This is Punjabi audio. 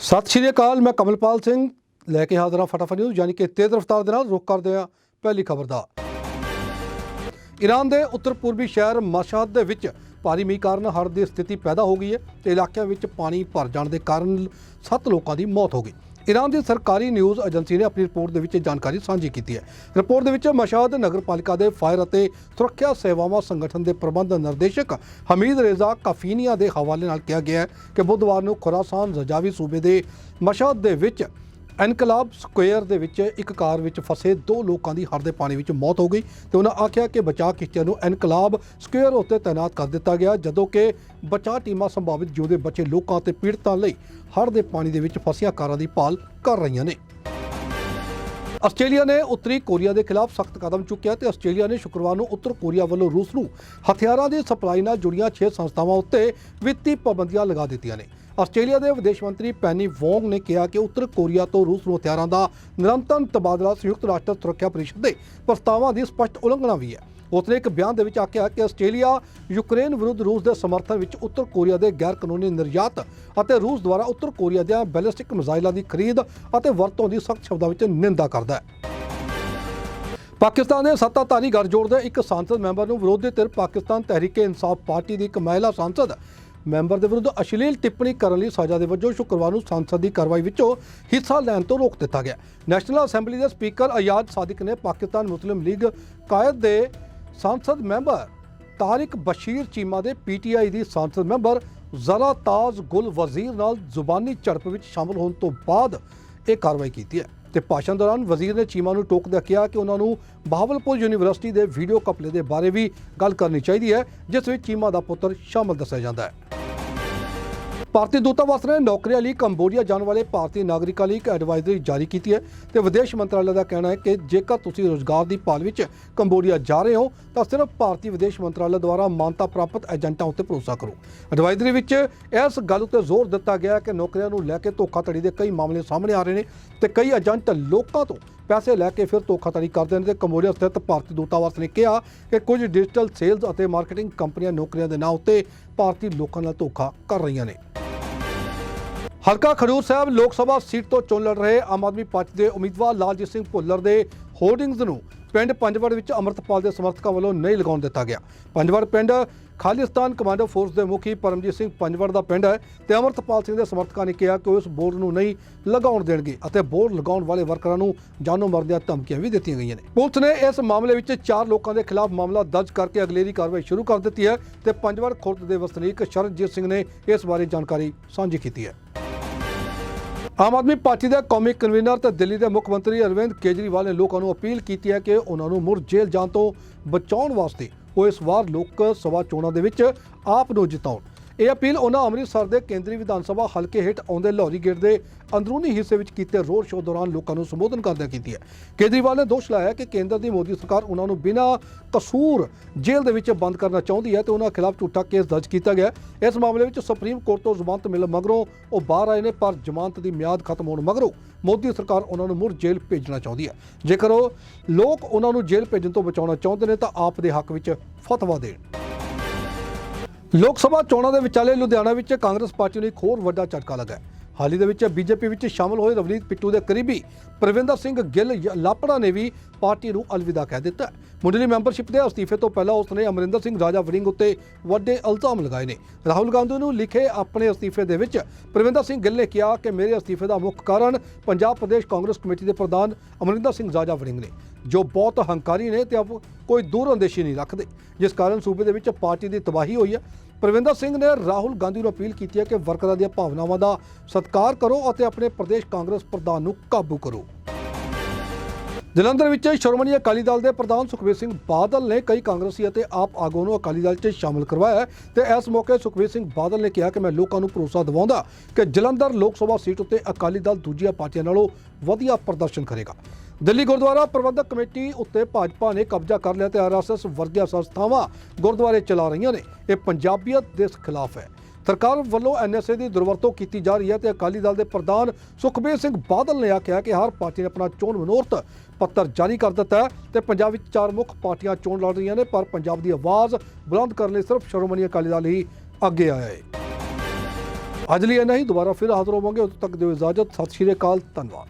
ਸਤਿ ਸ਼੍ਰੀ ਅਕਾਲ, ਮੈਂ ਕਮਲਪਾਲ ਸਿੰਘ। ਲੈ ਕੇ ਹਾਜ਼ਰ ਹਾਂ ਫਟਾਫਟ ਨਿਊਜ਼ ਯਾਨੀ ਕਿ ਤੇਜ਼ ਰਫ਼ਤਾਰ ਦੇ ਨਾਲ ਰੁਕ ਕਰਦੇ ਹਾਂ ਪਹਿਲੀ ਖਬਰ ਦਾ। ਈਰਾਨ ਦੇ ਉੱਤਰ ਪੂਰਬੀ ਸ਼ਹਿਰ ਮਸ਼ਹਦ ਦੇ ਵਿੱਚ ਭਾਰੀ ਮੀਂਹ ਕਾਰਨ ਹੜ੍ਹ ਦੀ ਸਥਿਤੀ ਪੈਦਾ ਹੋ ਗਈ ਹੈ ਤੇ ਇਲਾਕਿਆਂ ਵਿੱਚ ਪਾਣੀ ਭਰ ਜਾਣ ਦੇ ਕਾਰਨ 7 ਲੋਕਾਂ ਦੀ ਮੌਤ ਹੋ ਗਈ। ਈਰਾਨ ਦੀ ਸਰਕਾਰੀ ਨਿਊਜ਼ ਏਜੰਸੀ ਨੇ ਆਪਣੀ ਰਿਪੋਰਟ ਦੇ ਵਿੱਚ ਇਹ ਜਾਣਕਾਰੀ ਸਾਂਝੀ ਕੀਤੀ ਹੈ। ਰਿਪੋਰਟ ਦੇ ਵਿੱਚ ਮਸ਼ਹਦ ਨਗਰਪਾਲਿਕਾ ਦੇ ਫਾਇਰ ਅਤੇ ਸੁਰੱਖਿਆ ਸੇਵਾਵਾਂ ਸੰਗਠਨ ਦੇ ਪ੍ਰਬੰਧ ਨਿਰਦੇਸ਼ਕ ਹਮੀਦ ਰੇਜ਼ਾ ਕਾਫੀਨੀਆ ਦੇ ਹਵਾਲੇ ਨਾਲ ਕਿਹਾ ਗਿਆ ਹੈ ਕਿ ਬੁੱਧਵਾਰ ਨੂੰ ਖੁਰਾਸਾਨ ਰਜਾਵੀ ਸੂਬੇ ਦੇ ਮਸ਼ਹਦ ਦੇ ਵਿੱਚ ਐਨਕਲਾਬ ਸਕੁਅਰ ਦੇ ਵਿੱਚ ਇੱਕ ਕਾਰ ਵਿੱਚ ਫਸੇ ਦੋ ਲੋਕਾਂ ਦੀ ਹੜ੍ਹ ਦੇ ਪਾਣੀ ਵਿੱਚ ਮੌਤ ਹੋ ਗਈ ਤੇ ਉਹਨਾਂ ਆਖਿਆ ਕਿ ਬਚਾਅ ਕਿਸ਼ਤੀਆਂ ਨੂੰ ਐਨਕਲਾਬ ਸਕੁਅਰ ਉੱਤੇ ਤਾਇਨਾਤ ਕਰ ਦਿੱਤਾ ਗਿਆ, ਜਦੋਂ ਕਿ ਬਚਾਅ ਟੀਮਾਂ ਸੰਭਾਵਿਤ ਜਿਉਂਦੇ ਬਚੇ ਲੋਕਾਂ ਤੇ ਪੀੜਤਾਂ ਲਈ ਹੜ੍ਹ ਦੇ ਪਾਣੀ ਦੇ ਵਿੱਚ ਫਸੀਆਂ ਕਾਰਾਂ ਦੀ ਭਾਲ ਕਰ ਰਹੀਆਂ ਨੇ। ਆਸਟ੍ਰੇਲੀਆ ਨੇ ਉੱਤਰੀ ਕੋਰੀਆ ਦੇ ਖਿਲਾਫ ਸਖਤ ਕਦਮ ਚੁੱਕਿਆ ਤੇ ਆਸਟ੍ਰੇਲੀਆ ਨੇ ਸ਼ੁੱਕਰਵਾਰ ਨੂੰ ਉੱਤਰ ਕੋਰੀਆ ਵੱਲੋਂ ਰੂਸ ਨੂੰ ਹਥਿਆਰਾਂ ਦੀ ਸਪਲਾਈ ਨਾਲ ਜੁੜੀਆਂ 6 ਸੰਸਥਾਵਾਂ ਉੱਤੇ ਵਿੱਤੀ ਪਾਬੰਦੀਆਂ ਲਗਾ ਦਿੱਤੀਆਂ ਨੇ। ਆਸਟ੍ਰੇਲੀਆ ਦੇ ਵਿਦੇਸ਼ ਮੰਤਰੀ ਪੈਨੀ ਵੋਂਗ ਨੇ ਕਿਹਾ ਕਿ ਉੱਤਰ ਕੋਰੀਆ ਤੋਂ ਰੂਸ ਨੂੰ ਹਥਿਆਰਾਂ ਦਾ ਨਿਰੰਤਰ ਤਬਾਦਲਾ ਸੰਯੁਕਤ ਰਾਸ਼ਟਰ ਸੁਰੱਖਿਆ ਪਰਿਸ਼ਦ ਦੇ ਪ੍ਰਸਤਾਵਾਂ ਦੀ ਸਪਸ਼ਟ ਉਲੰਘਣਾ ਵੀ ਹੈ। ਉਸਨੇ ਇੱਕ ਬਿਆਨ ਦੇ ਵਿੱਚ ਆਖਿਆ ਕਿ ਆਸਟ੍ਰੇਲੀਆ, ਯੂਕਰੇਨ ਵਿਰੁੱਧ ਰੂਸ ਦੇ ਸਮਰਥਨ ਵਿੱਚ ਉੱਤਰ ਕੋਰੀਆ ਦੇ ਗੈਰ ਕਾਨੂੰਨੀ ਨਿਰਯਾਤ ਅਤੇ ਰੂਸ ਦੁਆਰਾ ਉੱਤਰ ਕੋਰੀਆ ਦੀਆਂ ਬੈਲਿਸਟਿਕ ਮਿਜ਼ਾਈਲਾਂ ਦੀ ਖਰੀਦ ਅਤੇ ਵਰਤੋਂ ਦੀ ਸਖਤ ਸ਼ਬਦਾਂ ਵਿੱਚ ਨਿੰਦਾ ਕਰਦਾ ਹੈ। ਪਾਕਿਸਤਾਨ ਦੇ ਸੱਤਾਧਾਰੀ ਗੱਠਜੋੜ ਦੇ ਇੱਕ ਸੰਸਦ ਮੈਂਬਰ ਨੂੰ ਵਿਰੋਧੀ ਧਿਰ ਪਾਕਿਸਤਾਨ ਤਹਿਰੀਕੇ ਇਨਸਾਫ ਪਾਰਟੀ ਦੀ ਇੱਕ ਮਹਿਲਾ ਸੰਸਦ ਮੈਂਬਰ ਦੇ ਵਿਰੁੱਧ ਅਸ਼ਲੀਲ ਟਿੱਪਣੀ ਕਰਨ ਲਈ ਸਜ਼ਾ ਦੇ ਵਜੋਂ ਸ਼ੁੱਕਰਵਾਰ ਨੂੰ ਸੰਸਦ ਦੀ ਕਾਰਵਾਈ ਵਿੱਚੋਂ ਹਿੱਸਾ ਲੈਣ ਤੋਂ ਰੋਕ ਦਿੱਤਾ ਗਿਆ। ਨੈਸ਼ਨਲ ਅਸੈਂਬਲੀ ਦੇ ਸਪੀਕਰ ਅਯਾਦ ਸਾਦਿਕ ਨੇ ਪਾਕਿਸਤਾਨ ਮੁਸਲਿਮ ਲੀਗ ਕਾਇਦ ਦੇ ਸੰਸਦ ਮੈਂਬਰ ਤਾਰਿਕ ਬਸ਼ੀਰ ਚੀਮਾ ਦੇ ਪੀਟੀਆਈ ਦੀ ਸੰਸਦ ਮੈਂਬਰ ਜ਼ਰਾ ਤਾਜ ਗੁਲ ਵਜ਼ੀਰ ਨਾਲ ਜ਼ੁਬਾਨੀ ਝੜਪ ਵਿੱਚ ਸ਼ਾਮਲ ਹੋਣ ਤੋਂ ਬਾਅਦ ਇਹ ਕਾਰਵਾਈ ਕੀਤੀ ਹੈ। ਤੇ ਭਾਸ਼ਣ ਦੌਰਾਨ ਵਜ਼ੀਰ ਨੇ ਚੀਮਾ ਨੂੰ ਟੋਕਦਿਆਂ ਕਿਹਾ ਕਿ ਉਹਨਾਂ ਨੂੰ ਬਹਾਵਲਪੁਰ ਯੂਨੀਵਰਸਿਟੀ ਦੇ ਵੀਡੀਓ ਕਪਲੇ ਦੇ ਬਾਰੇ ਵੀ ਗੱਲ ਕਰਨੀ ਚਾਹੀਦੀ ਹੈ, ਜਿਸ ਵਿੱਚ ਚੀਮਾ ਦਾ ਪੁੱਤਰ ਸ਼ਾਮਲ ਦੱਸਿਆ ਜਾਂਦਾ ਹੈ। ਭਾਰਤੀ ਦੂਤਾਵਾਸ ਨੇ ਨੌਕਰੀਆਂ ਲਈ ਕੰਬੋਡੀਆ ਜਾਣ ਵਾਲੇ ਭਾਰਤੀ ਨਾਗਰਿਕਾਂ ਲਈ ਇੱਕ ਐਡਵਾਈਜ਼ਰੀ ਜਾਰੀ ਕੀਤੀ ਹੈ ਤੇ ਵਿਦੇਸ਼ ਮੰਤਰਾਲੇ ਦਾ ਕਹਿਣਾ ਹੈ ਕਿ ਜੇਕਰ ਤੁਸੀਂ ਰੋਜ਼ਗਾਰ ਦੀ ਭਾਲ ਵਿੱਚ ਕੰਬੋਡੀਆ ਜਾ ਰਹੇ ਹੋ, ਤਾਂ ਸਿਰਫ ਭਾਰਤੀ ਵਿਦੇਸ਼ ਮੰਤਰਾਲੇ ਦੁਆਰਾ ਮਾਨਤਾ ਪ੍ਰਾਪਤ ਏਜੰਟਾਂ ਉੱਤੇ ਭਰੋਸਾ ਕਰੋ। ਐਡਵਾਈਜ਼ਰੀ ਵਿੱਚ ਇਸ ਗੱਲ ਉੱਤੇ ਜ਼ੋਰ ਦਿੱਤਾ ਗਿਆ ਹੈ ਕਿ ਨੌਕਰੀਆਂ ਨੂੰ ਲੈ ਕੇ ਧੋਖਾਧੜੀ ਦੇ ਕਈ ਮਾਮਲੇ ਸਾਹਮਣੇ ਆ ਰਹੇ ਨੇ ਤੇ ਕਈ ਏਜੰਟ ਲੋਕਾਂ ਤੋਂ ਪੈਸੇ ਲੈ ਕੇ ਫਿਰ ਧੋਖਾਧੜੀ ਕਰਦੇ ਨੇ ਤੇ ਕੰਬੋਡੀਆ ਸਥਿਤ ਭਾਰਤੀ ਦੂਤਾਵਾਸ ਨੇ ਕਿਹਾ ਕਿ ਕੁਝ ਡਿਜੀਟਲ ਸੇਲਜ਼ ਅਤੇ ਮਾਰਕੀਟਿੰਗ ਕੰਪਨੀਆਂ ਨੌਕਰੀਆਂ ਦੇ ਨਾਂ ਉੱਤੇ ਭਾਰਤੀ ਲੋਕਾਂ ਨਾਲ ਧੋਖਾ ਕਰ ਰਹੀਆਂ ਨੇ। ਹਲਕਾ ਖਡੂਰ ਸਾਹਿਬ ਲੋਕ ਸਭਾ ਸੀਟ ਤੋਂ ਚੋਣ ਲੜ ਰਹੇ ਆਮ ਆਦਮੀ ਪਾਰਟੀ ਦੇ ਉਮੀਦਵਾਰ ਲਾਲਜੀਤ ਸਿੰਘ ਭੁੱਲਰ ਦੇ ਹੋਰਡਿੰਗਜ਼ ਨੂੰ ਪਿੰਡ ਪੰਜਵੜ ਵਿੱਚ ਅੰਮ੍ਰਿਤਪਾਲ ਦੇ ਸਮਰਥਕਾਂ ਵੱਲੋਂ ਨਹੀਂ ਲਗਾਉਣ ਦਿੱਤਾ ਗਿਆ। ਪੰਜਵੜ ਪਿੰਡ ਖਾਲਿਸਤਾਨ ਕਮਾਂਡੋ ਫੋਰਸ ਦੇ ਮੁਖੀ ਪਰਮਜੀਤ ਸਿੰਘ ਪੰਜਵੜ ਦਾ ਪਿੰਡ ਹੈ ਤੇ ਅੰਮ੍ਰਿਤਪਾਲ ਸਿੰਘ ਦੇ ਸਮਰਥਕਾਂ ਨੇ ਕਿਹਾ ਕਿ ਉਹ ਇਸ ਬੋਰਡ ਨੂੰ ਨਹੀਂ ਲਗਾਉਣ ਦੇਣਗੇ ਅਤੇ ਬੋਰਡ ਲਗਾਉਣ ਵਾਲੇ ਵਰਕਰਾਂ ਨੂੰ ਜਾਨੋਂ ਮਾਰਨ ਦੀਆਂ ਧਮਕੀਆਂ ਵੀ ਦਿੱਤੀਆਂ ਗਈਆਂ ਨੇ। ਪੁਲਿਸ ਨੇ ਇਸ ਮਾਮਲੇ ਵਿੱਚ ਚਾਰ ਲੋਕਾਂ ਦੇ ਖਿਲਾਫ ਮਾਮਲਾ ਦਰਜ ਕਰਕੇ ਅਗਲੇਰੀ ਕਾਰਵਾਈ ਸ਼ੁਰੂ ਕਰ ਦਿੱਤੀ ਹੈ ਤੇ ਪੰਜਵੜ ਖੁਰਦ ਦੇ ਵਸਨੀਕ ਸ਼ਰਨਜੀਤ ਸਿੰਘ ਨੇ ਇਸ ਬਾਰੇ ਜਾਣਕਾਰੀ ਸਾਂਝੀ ਕੀਤੀ ਹੈ। ਆਮ ਆਦਮੀ ਪਾਰਟੀ ਦੇ ਕੌਮੀ ਕਨਵੀਨਰ ਤੇ ਦਿੱਲੀ ਦੇ ਮੁੱਖ ਮੰਤਰੀ ਅਰਵਿੰਦ ਕੇਜਰੀਵਾਲ ਨੇ ਲੋਕਾਂ ਨੂੰ ਅਪੀਲ ਕੀਤੀ ਹੈ ਕਿ ਉਹਨਾਂ ਨੂੰ ਮੁੜ ਜੇਲ੍ਹ ਜਾਣ ਤੋਂ ਬਚਾਉਣ ਵਾਸਤੇ ਉਹ ਇਸ ਵਾਰ ਲੋਕ ਸਭਾ ਚੋਣਾਂ ਦੇ ਵਿੱਚ ਆਪ ਨੂੰ ਜਿਤਾਉਣ। ਇਹ ਅਪੀਲ ਉਹਨਾਂ ਅੰਮ੍ਰਿਤਸਰ ਦੇ ਕੇਂਦਰੀ ਵਿਧਾਨ ਸਭਾ ਹਲਕੇ ਹੇਠ ਆਉਂਦੇ ਲਾਹੌਰੀ ਗੇਟ ਦੇ ਅੰਦਰੂਨੀ ਹਿੱਸੇ ਵਿੱਚ ਕੀਤੇ ਰੋਡ ਸ਼ੋਅ ਦੌਰਾਨ ਲੋਕਾਂ ਨੂੰ ਸੰਬੋਧਨ ਕਰਦਿਆਂ ਕੀਤੀ ਹੈ। ਕੇਜਰੀਵਾਲ ਨੇ ਦੋਸ਼ ਲਾਇਆ ਕਿ ਕੇਂਦਰ ਦੀ ਮੋਦੀ ਸਰਕਾਰ ਉਹਨਾਂ ਨੂੰ ਬਿਨਾਂ ਕਸੂਰ ਜੇਲ੍ਹ ਦੇ ਵਿੱਚ ਬੰਦ ਕਰਨਾ ਚਾਹੁੰਦੀ ਹੈ ਤੇ ਉਹਨਾਂ ਖਿਲਾਫ ਝੂਠਾ ਕੇਸ ਦਰਜ ਕੀਤਾ ਗਿਆ ਇਸ ਮਾਮਲੇ ਵਿੱਚ ਸੁਪਰੀਮ ਕੋਰਟ ਤੋਂ ਜ਼ਮਾਨਤ ਮਿਲਣ ਮਗਰੋਂ ਉਹ ਬਾਹਰ ਆਏ ਨੇ, ਪਰ ਜ਼ਮਾਨਤ ਦੀ ਮਿਆਦ ਖਤਮ ਹੋਣ ਮਗਰੋਂ ਮੋਦੀ ਸਰਕਾਰ ਉਹਨਾਂ ਨੂੰ ਮੁੜ ਜੇਲ੍ਹ ਭੇਜਣਾ ਚਾਹੁੰਦੀ ਹੈ। ਜੇਕਰ ਉਹ ਲੋਕ ਉਹਨਾਂ ਨੂੰ ਜੇਲ੍ਹ ਭੇਜਣ ਤੋਂ ਬਚਾਉਣਾ ਚਾਹੁੰਦੇ ਨੇ ਤਾਂ ਆਪ ਦੇ ਹੱਕ ਵਿੱਚ ਫਤਵਾ ਦੇਣ। ਲੋਕ ਸਭਾ ਚੋਣਾਂ ਦੇ ਵਿਚਾਲੇ ਲੁਧਿਆਣਾ ਵਿੱਚ ਕਾਂਗਰਸ ਪਾਰਟੀ ਨੂੰ ਇੱਕ ਹੋਰ ਵੱਡਾ ਝਟਕਾ ਲੱਗਾ ਹੈ। ਹਾਲ ਹੀ ਦੇ ਵਿੱਚ ਬੀਜੇਪੀ ਵਿੱਚ ਸ਼ਾਮਲ ਹੋਏ ਰਵਨੀਤ ਪਿੱਟੂ ਦੇ ਕਰੀਬੀ ਪ੍ਰਵਿੰਦਰ ਸਿੰਘ ਗਿੱਲ य- ਲਾਪੜਾ ਨੇ ਵੀ ਪਾਰਟੀ ਨੂੰ ਅਲਵਿਦਾ ਕਹਿ ਦਿੱਤਾ ਮੁੱਢਲੀ ਮੈਂਬਰਸ਼ਿਪ ਦੇ ਅਸਤੀਫੇ ਤੋਂ ਪਹਿਲਾਂ ਉਸਨੇ ਅਮਰਿੰਦਰ ਸਿੰਘ, ਰਾਜਾ ਵਰਿੰਗ ਉੱਤੇ ਵੱਡੇ ਇਲਜ਼ਾਮ ਲਗਾਏ ਨੇ। ਰਾਹੁਲ ਗਾਂਧੀ ਨੂੰ ਲਿਖੇ ਆਪਣੇ ਅਸਤੀਫੇ ਦੇ ਵਿੱਚ ਪ੍ਰਵਿੰਦਰ ਸਿੰਘ ਗਿੱਲ ਨੇ ਕਿਹਾ ਕਿ ਮੇਰੇ ਅਸਤੀਫੇ ਦਾ ਮੁੱਖ ਕਾਰਨ ਪੰਜਾਬ ਪ੍ਰਦੇਸ਼ ਕਾਂਗਰਸ ਕਮੇਟੀ ਦੇ ਪ੍ਰਧਾਨ ਅਮਰਿੰਦਰ ਸਿੰਘ, ਰਾਜਾ ਵਰਿੰਗ ਨੇ। ਜੋ ਬਹੁਤ ਹੰਕਾਰੀ ਨੇ ਤੇ ਆਪ ਕੋਈ ਦੂਰ ਅੰਦੇਸ਼ੀ ਨਹੀਂ ਰੱਖਦੇ। ਜਿਸ ਕਾਰਨ ਸੂਬੇ ਦੇ ਵਿੱਚ ਪਾਰਟੀ ਦੀ ਤਬਾਹੀ ਹੋਈ ਹੈ। ਪ੍ਰਵਿੰਦਰ ਸਿੰਘ ਨੇ ਰਾਹੁਲ ਗਾਂਧੀ ਨੂੰ ਅਪੀਲ ਕੀਤੀ ਹੈ ਕਿ ਵਰਕਰਾਂ ਦੀਆਂ ਭਾਵਨਾਵਾਂ ਦਾ ਸਤਿਕਾਰ ਕਰੋ ਅਤੇ ਆਪਣੇ ਪ੍ਰਦੇਸ਼ ਕਾਂਗਰਸ ਪ੍ਰਧਾਨ ਨੂੰ ਕਾਬੂ ਕਰੋ। ਜਲੰਧਰ ਵਿੱਚ ਸ਼੍ਰੋਮਣੀ ਅਕਾਲੀ ਦਲ ਦੇ ਪ੍ਰਧਾਨ ਸੁਖਬੀਰ ਸਿੰਘ ਬਾਦਲ ਨੇ ਕਈ ਕਾਂਗਰਸੀ ਅਤੇ ਆਪ ਆਗੂਆਂ ਨੂੰ ਅਕਾਲੀ ਦਲ 'ਚ ਸ਼ਾਮਲ ਕਰਵਾਇਆ ਹੈ ਤੇ ਇਸ ਮੌਕੇ ਸੁਖਬੀਰ ਸਿੰਘ ਬਾਦਲ ਨੇ ਕਿਹਾ ਕਿ ਮੈਂ ਲੋਕਾਂ ਨੂੰ ਭਰੋਸਾ ਦਿਵਾਉਂਦਾ ਕਿ ਜਲੰਧਰ ਲੋਕ ਸਭਾ ਸੀਟ ਉੱਤੇ ਅਕਾਲੀ ਦਲ ਦੂਜੀਆਂ ਪਾਰਟੀਆਂ ਨਾਲੋਂ ਵਧੀਆ ਪ੍ਰਦਰਸ਼ਨ ਕਰੇਗਾ। ਦਿੱਲੀ ਗੁਰਦੁਆਰਾ ਪ੍ਰਬੰਧਕ ਕਮੇਟੀ ਉੱਤੇ ਭਾਜਪਾ ਨੇ ਕਬਜ਼ਾ ਕਰ ਲਿਆ ਤੇ ਆਰਐਸਐਸ ਵਰਗੀਆਂ ਸੰਸਥਾਵਾਂ ਗੁਰਦੁਆਰੇ ਚਲਾ ਰਹੀਆਂ ਨੇ। ਇਹ ਪੰਜਾਬੀਅਤ ਦੇ ਖਿਲਾਫ ਹੈ। ਸਰਕਾਰ ਵੱਲੋਂ ਐਨਐਸਏ ਦੀ ਦੁਰਵਰਤੋਂ ਕੀਤੀ ਜਾ ਰਹੀ ਹੈ ਤੇ ਅਕਾਲੀ ਦਲ ਦੇ ਪ੍ਰਧਾਨ ਸੁਖਬੀਰ ਸਿੰਘ ਬਾਦਲ ਨੇ ਆਖਿਆ ਕਿ ਹਰ ਪਾਰਟੀ ਨੇ ਆਪਣਾ ਚੋਣ ਮਨੋਰਥ ਪੱਤਰ ਜਾਰੀ ਕਰ ਦਿੱਤਾ ਹੈ ਤੇ ਪੰਜਾਬ ਵਿੱਚ ਚਾਰ ਮੁੱਖ ਪਾਰਟੀਆਂ ਚੋਣ ਲੜ ਰਹੀਆਂ ਨੇ, ਪਰ ਪੰਜਾਬ ਦੀ ਆਵਾਜ਼ ਬੁਲੰਦ ਕਰਨ ਲਈ ਸਿਰਫ ਸ਼੍ਰੋਮਣੀ ਅਕਾਲੀ ਦਲ ਹੀ ਅੱਗੇ ਆਇਆ ਹੈ। ਅੱਜ ਲਈ ਇੰਨਾ ਹੀ। ਦੁਬਾਰਾ ਫਿਰ ਹਾਜ਼ਰ ਹੋਵਾਂਗੇ। ਉਦੋਂ ਤੱਕ ਦਿਓ ਇਜਾਜ਼ਤ। ਸਤਿ ਸ਼੍ਰੀ ਅਕਾਲ। ਧੰਨਵਾਦ।